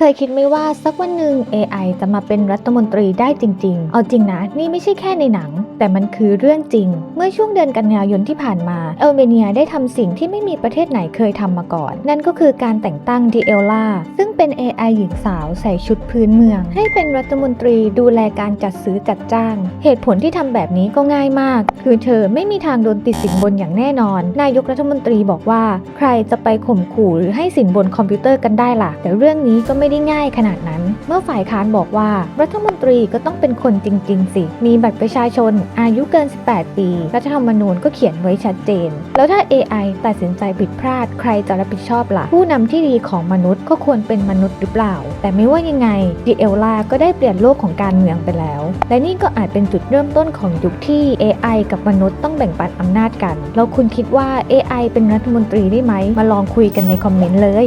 เคยคิดไม่ว่าสักวันหนึ่ง AI จะมาเป็นรัฐมนตรีได้จริง ๆ เอาจริงนะ นี่ไม่ใช่แค่ในหนัง แต่มันคือเรื่องจริง เมื่อช่วงเดือนกันยายนที่ผ่านมาเอลเมเนียได้ทำสิ่งที่ไม่มีประเทศไหนเคยทำมาก่อน นั่นก็คือการแต่งตั้งดิเอลล่าซึ่งเป็น AI หญิงสาวใส่ชุดพื้นเมือง ให้เป็นรัฐมนตรีดูแลการจัดซื้อจัดจ้าง เหตุผลที่ทำแบบนี้ก็ง่ายมาก คือเธอไม่มีทางโดนติดสินบนอย่างแน่นอน นายกรัฐมนตรีบอกว่า ใครจะไปข่มขู่หรือให้สินบนคอมพิวเตอร์กันได้ล่ะ แต่เรื่องนี้ก็ไม่ได้ง่ายขนาดนั้น เมื่อฝ่ายค้านบอกว่า รัฐมนตรีก็ต้องเป็นคนจริง ๆ สิ มีบัตรประชาชน อายุเกิน 18 ปี รัฐธรรมนูญก็เขียนไว้ชัดเจน แล้วถ้า AI ตัดสินใจผิดพลาด ใครจะรับผิดชอบล่ะ ผู้นำที่ดีของมนุษย์ก็ควรเป็นมนุษย์หรือเปล่า แต่ไม่ว่ายังไงดิเอลลาก็ได้เปลี่ยนโลกของการเมืองไปแล้ว และนี่ก็อาจเป็นจุดเริ่มต้นของยุคที่ AI กับมนุษย์ต้องแบ่งปันอำนาจกัน แล้วคุณคิดว่า AI เป็นรัฐมนตรีได้ไหม มาลองคุยกันในคอมเมนต์เลย